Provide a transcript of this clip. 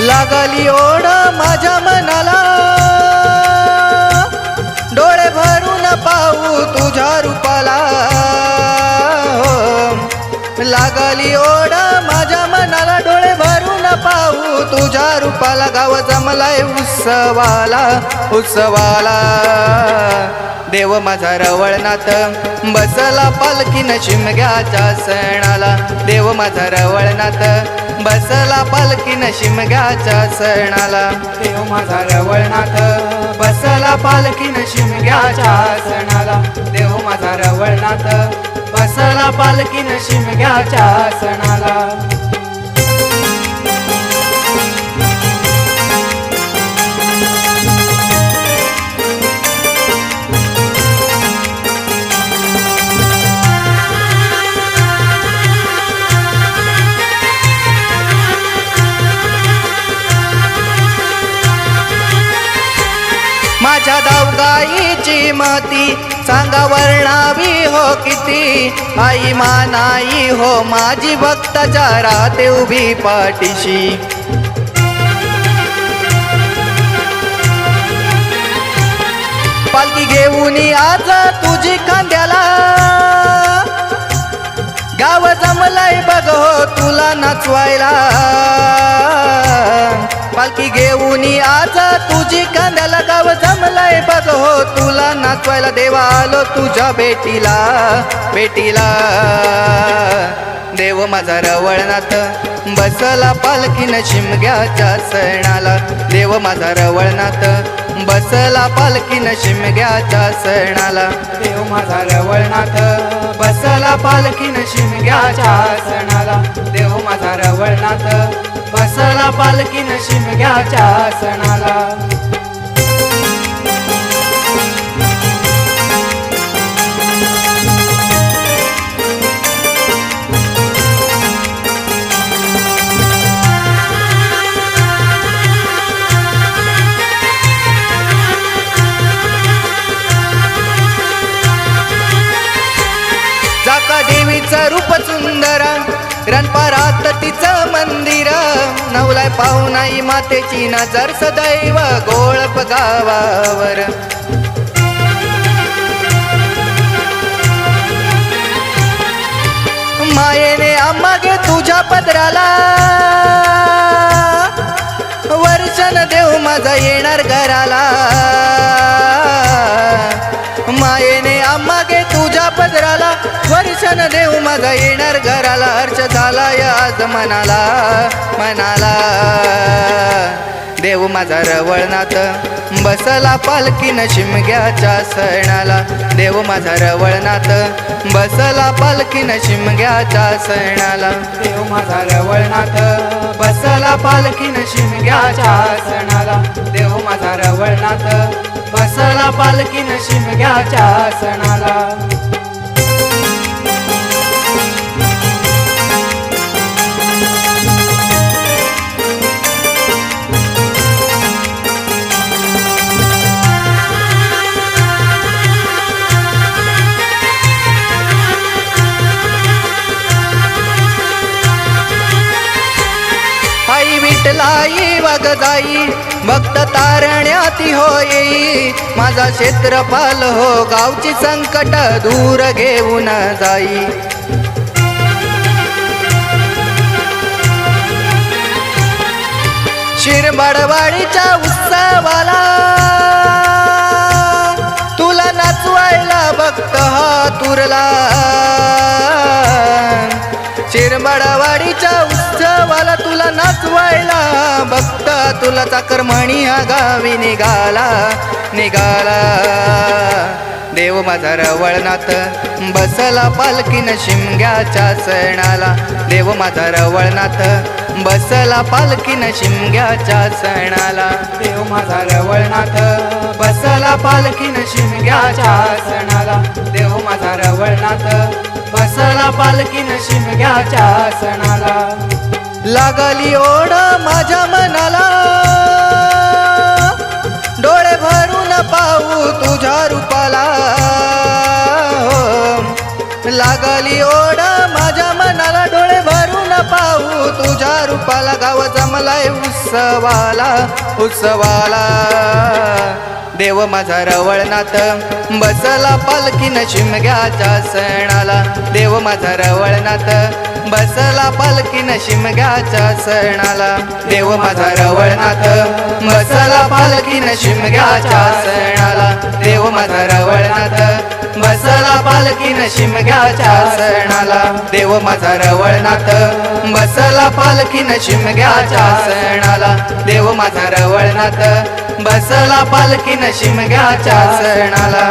लागली ओढ माझ्या मनाला. डोळे भरून पाहू तुझ्या रूपाला. लागली ओढ माझ्या मनाला. डोळे भरून पाहू तुझ्या रूपाला. गाव जमलाय उत्सवाला उत्सवाला. देव माझा रवळनाथ बसला पालखी शिमग्याच्या सणाला. देव माझा रवळनाथ बसला पालखीन शिमग्याच्या सणाला. देव माझा रवळनाथ बसला पालखीन शिमग्याच्या सणाला. देव माझा रवळनाथ बसला पालखीन शिमग्याच्या सणाला. आईची माती. सांगा वर्णावी हो किती. आई मानाई हो माझी भक्ताच्या ते उभी पाठीशी. पालखी घेऊन आज तुझी खांद्याला. गाव जमलाय बघ हो तुला नाचवायला. पालखी घेऊन आज तुझी कांद्याला गाव जमलाय बघ हो तुला नाचवायला देवा आलो तुझ्या बेटीला बेटीला. देव माझा रवळनाथ बसला पालखीन शिमग्याच्या सणाला. देव माझा रवळनाथ बसला पालखीन शिमग्याच्या सणाला. देव माझा रवळनाथ बसला पालखीन शिमग्याच्या सणाला. देव माझा रवळनाथ बसला पालखी नशीब घ्याच्या सणाला. मातेची नजर सदैव गोळप गावावर. मायेने आम्हागे तुझ्या पदराला. वर्षण देव माझा येणार घराला. दर्शन देव माझा येणार घराला हर्ष झाला या आज मनाला मनाला. देव माझा रवळनाथ बसला पालखीन शिमग्याच्या सणाला. देव माझा रवळनाथ बसला पालखीन शिमग्याच्या सणाला. देव माझा रवळनाथ बसला पालखीन शिमग्याच्या सणाला. देव माझा रवळनाथ बसला पालखीन शिमग्याच्या सणाला. जाई. भक्त तारण्याती होई. माझा क्षेत्रपाल हो गावची संकट दूर घेऊन जाई. शिरबडवाडीच्या उत्सवाला तुला नाचवायला भक्त हा तुरला. शिरबडवाडीच्या तुला चाकरमणी हा गावी निघाला निघाला. देव माझा रवळनाथ बसला पालखीन शिमग्याच्या सणाला. देव माझा रवळनाथ बसला पालखीन शिमग्याच्या सणाला. देव माझा रवळनाथ बसला पालखीन शिमग्याच्या सणाला. देव माझा रवळनाथ बसला पालखीन शिमग्याच्या सणाला. लागली ओढ माझ्या मनाला. डोळे भरून पाहू तुझ्या रूपाला. हो. लागली ओढ माझ्या मनाला. डोळे भरून पाहू तुझ्या रूपाला. गाव जमलाय उत्सवाला उत्सवाला. देव माझा रवळनाथ. बसला पालखीन शिमग्याच्या सणाला. देव माझा रवळनाथ. बसला पालखीन शिमग्याच्या सणाला. देव माझा रवळनाथ. बसला पालखीन शिमग्याच्या सणाला. देव माझा रवळनाथ. बसला पालखीन शिमग्याच्या सणाला. देव माझा रवळनाथ. बसला पालखीन शिमग्याच्या सणाला. देव माझा रवळनाथ. बसला पालखीन शिमग्याच्या सणाला